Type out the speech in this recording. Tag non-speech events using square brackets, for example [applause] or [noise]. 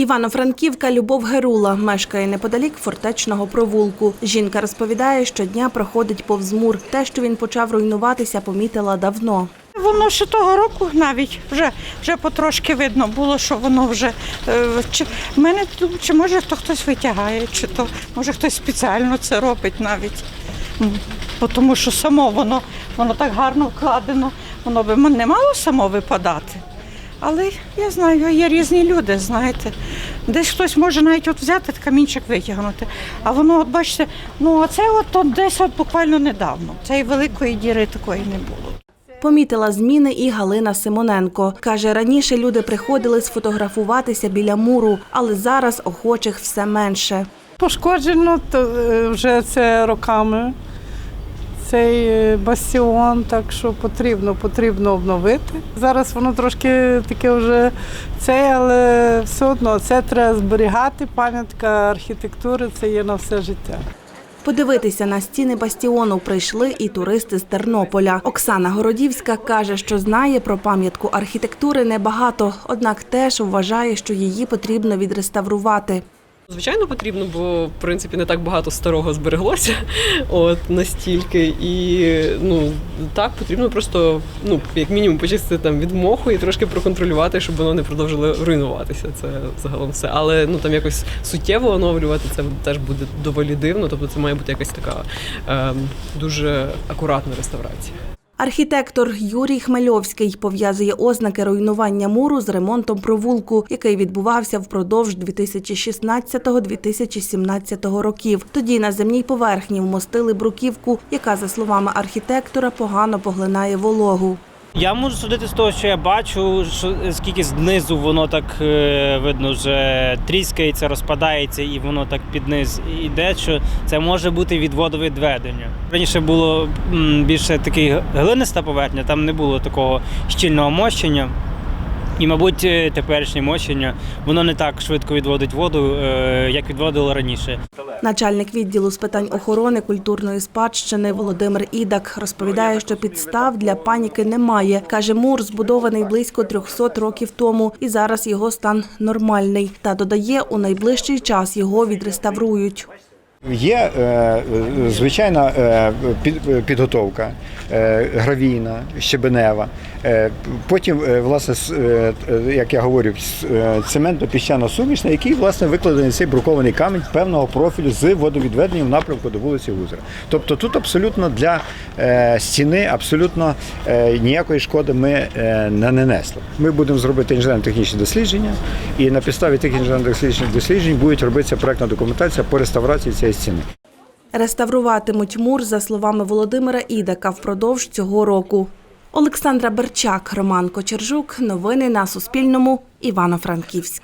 Івано-Франківка Любов Герула мешкає неподалік фортечного провулку. Жінка розповідає, що дня проходить повз мур. Те, що він почав руйнуватися, помітила давно. Воно ще того року навіть вже, вже потрошки видно було, що воно вже е, чи мене чи може хто хтось витягає, чи то може хтось спеціально це робить навіть. Тому що само воно, воно так гарно вкладено, воно би не мало само випадати. Але я знаю, є різні люди, знаєте. Десь хтось може навіть от взяти камінчик витягнути. А воно, от бачите, ну оце от, от десь от буквально недавно. Цієї великої діри такої не було. Помітила зміни і Галина Симоненко. Каже, раніше люди приходили сфотографуватися біля муру, але зараз охочих все менше. Пошкоджено то е, вже це роками. Цей е, бастіон, так що потрібно, потрібно обновити. Зараз воно трошки таке вже це, але все одно це треба зберігати. Пам'ятка архітектури це є на все життя. Подивитися на стіни бастіону прийшли і туристи з Тернополя. Оксана Городівська каже, що знає про пам'ятку архітектури небагато, однак теж вважає, що її потрібно відреставрувати. Звичайно, потрібно, бо в принципі не так багато старого збереглося, [laughs] от настільки. І ну так потрібно просто, ну як мінімум, почистити там від моху і трошки проконтролювати, щоб воно не продовжило руйнуватися. Це загалом все. Але ну там якось суттєво оновлювати це теж буде доволі дивно. Тобто це має бути якась така ем, дуже акуратна реставрація. Архітектор Юрій Хмельовський пов'язує ознаки руйнування муру з ремонтом провулку, який відбувався впродовж 2016-2017 років. Тоді на земній поверхні вмостили бруківку, яка, за словами архітектора, погано поглинає вологу. Я можу судити з того, що я бачу, що скільки знизу воно так е, видно вже тріскається, розпадається, і воно так під низ іде, що це може бути від водовідведення. Раніше було більше такий глиниста поверхня, там не було такого щільного мощення. І, мабуть, е, теперішнє мощення воно не так швидко відводить воду, е, як відводило раніше. Начальник відділу з питань охорони культурної спадщини Володимир Ідак розповідає, що підстав для паніки немає. Каже, мур збудований близько 300 років тому, і зараз його стан нормальний. Та додає, у найближчий час його відреставрують. Є е, звичайна е, підготовка е, гравійна, щебенева. Потім, власне, як я говорю, е, цементно-піщано сумішна, який власне викладений цей брукований камінь певного профілю з водовідведенням в напрямку до вулиці Гузера. Тобто тут абсолютно для стіни абсолютно ніякої шкоди ми не нанесли. Ми будемо зробити інженерно-технічні дослідження, і на підставі тих інженерно-технічних досліджень будуть робитися проектна документація по реставрації цієї. Реставруватимуть мур, за словами Володимира Ідака, впродовж цього року. Олександра Берчак, Роман Кочержук. Новини на Суспільному. Івано-Франківськ.